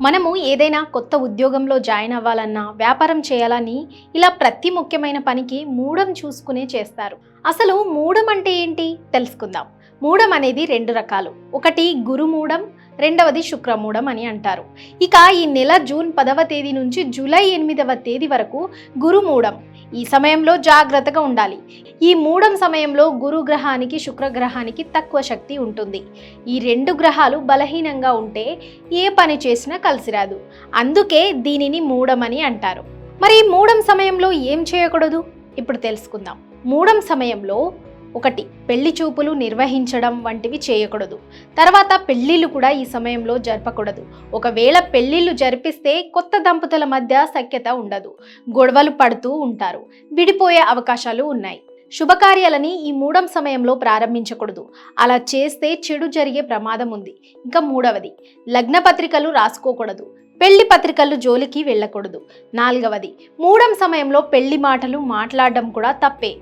మనము ఏదైనా కొత్త ఉద్యోగంలో జాయిన్ అవ్వాలన్నా వ్యాపారం చేయాలని ఇలా ప్రతి ముఖ్యమైన పనికి మూడం చూసుకునే చేస్తారు. అసలు మూడం అంటే ఏంటి? తెలుసుకుందాం. మూడం అనేది రెండు రకాలు. ఒకటి గురుమూడం రెండవది శుక్రమూడం అని అంటారు. ఇక ఈ నెల జూన్ పదవ తేదీ నుంచి జూలై ఎనిమిదవ తేదీ వరకు గురుమూడం ఈ సమయంలో జాగ్రత్తగా ఉండాలి. ఈ మూడం సమయంలో గురు గ్రహానికి శుక్రగ్రహానికి తక్కువ శక్తి ఉంటుంది. ఈ రెండు గ్రహాలు బలహీనంగా ఉంటే ఏ పని చేసినా కలిసిరాదు. అందుకే దీనిని మూడమని అంటారు. మరి మూడం సమయంలో ఏం చేయకూడదు? ఇప్పుడు తెలుసుకుందాం. మూడం సమయంలో ఒకటి పెళ్ళి చూపులు నిర్వహించడం వంటివి చేయకూడదు. తర్వాత పెళ్ళిళ్ళు కూడా ఈ సమయంలో జరపకూడదు. ఒకవేళ పెళ్ళిళ్ళు జరిపిస్తే కొత్త దంపతుల మధ్య సఖ్యత ఉండదు. గొడవలు పడుతూ ఉంటారు. విడిపోయే అవకాశాలు ఉన్నాయి. శుభకార్యాలని ఈ మూడం సమయంలో ప్రారంభించకూడదు. అలా చేస్తే చెడు జరిగే ప్రమాదం ఉంది. ఇంకా మూడవది లగ్న పత్రికలు రాసుకోకూడదు. పెళ్ళి పత్రికలు జోలికి వెళ్ళకూడదు. నాలుగవది మూడం సమయంలో పెళ్ళి మాటలు మాట్లాడడం కూడా తప్పే.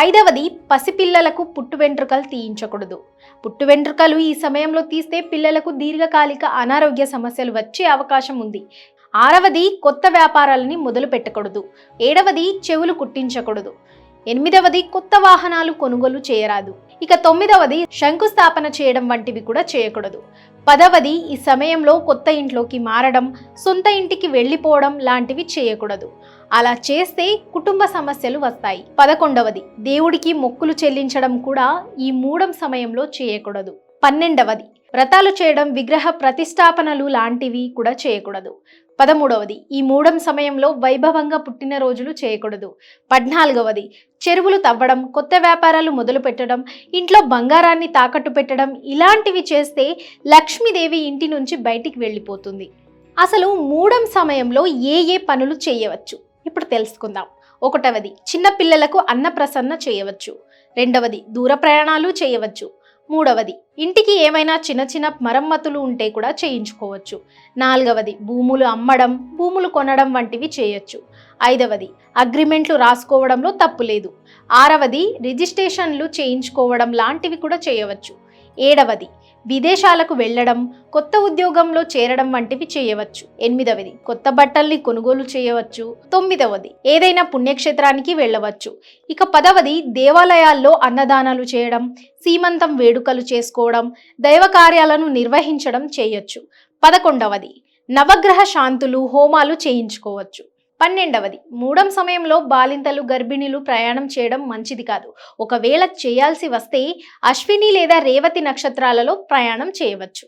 ఐదవది పసిపిల్లలకు పుట్టు వెంట్రుకలు తీయించకూడదు. పుట్టు వెంట్రుకలు ఈ సమయంలో తీస్తే పిల్లలకు దీర్ఘకాలిక అనారోగ్య సమస్యలు వచ్చే అవకాశం ఉంది. ఆరవది కొత్త వ్యాపారాలని మొదలు పెట్టకూడదు. ఏడవది చెవులు కుట్టించకూడదు. ఎనిమిదవది కొత్త వాహనాలు కొనుగోలు చేయరాదు. ఇక తొమ్మిదవది శంకుస్థాపన చేయడం వంటివి కూడా చేయకూడదు. పదవది ఈ సమయంలో కొత్త ఇంట్లోకి మారడం సొంత ఇంటికి వెళ్ళిపోవడం లాంటివి చేయకూడదు. అలా చేస్తే కుటుంబ సమస్యలు వస్తాయి. పదకొండవది దేవుడికి మొక్కులు చెల్లించడం కూడా ఈ మూడం సమయంలో చేయకూడదు. పన్నెండవది వ్రతాలు చేయడం విగ్రహ ప్రతిష్టాపనలు లాంటివి కూడా చేయకూడదు. పదమూడవది ఈ మూడం సమయంలో వైభవంగా పుట్టినరోజులు చేయకూడదు. పద్నాలుగవది చెరువులు తవ్వడం కొత్త వ్యాపారాలు మొదలు పెట్టడం ఇంట్లో బంగారాన్ని తాకట్టు పెట్టడం ఇలాంటివి చేస్తే లక్ష్మీదేవి ఇంటి నుంచి బయటికి వెళ్ళిపోతుంది. అసలు మూడం సమయంలో ఏ ఏ పనులు చేయవచ్చు? ఇప్పుడు తెలుసుకుందాం. ఒకటవది చిన్నపిల్లలకు అన్నప్రసన్న చేయవచ్చు. రెండవది దూర ప్రయాణాలు చేయవచ్చు. మూడవది ఇంటికి ఏమైనా చిన్న చిన్న మరమ్మతులు ఉంటే కూడా చేయించుకోవచ్చు. నాలుగవది భూములు అమ్మడం భూములు కొనడం వంటివి చేయొచ్చు. ఐదవది అగ్రిమెంట్లు రాసుకోవడంలో తప్పు లేదు. ఆరవది రిజిస్ట్రేషన్లు చేయించుకోవడం లాంటివి కూడా చేయవచ్చు. ఏడవది. విదేశాలకు వెళ్ళడం కొత్త ఉద్యోగంలో చేరడం వంటివి చేయవచ్చు. ఎనిమిదవది. కొత్త బట్టల్ని కొనుగోలు చేయవచ్చు. తొమ్మిదవది. ఏదైనా పుణ్యక్షేత్రానికి వెళ్ళవచ్చు. ఇక పదవది దేవాలయాల్లో అన్నదానాలు చేయడం సీమంతం వేడుకలు చేసుకోవడం దైవ కార్యాలను నిర్వహించడం చేయొచ్చు. పదకొండవది. నవగ్రహ శాంతులు హోమాలు చేయించుకోవచ్చు. పన్నెండవది. మూడం సమయంలో బాలింతలు గర్భిణీలు ప్రయాణం చేయడం మంచిది కాదు. ఒకవేళ చేయాల్సి వస్తే అశ్విని లేదా రేవతి నక్షత్రాలలో ప్రయాణం చేయవచ్చు.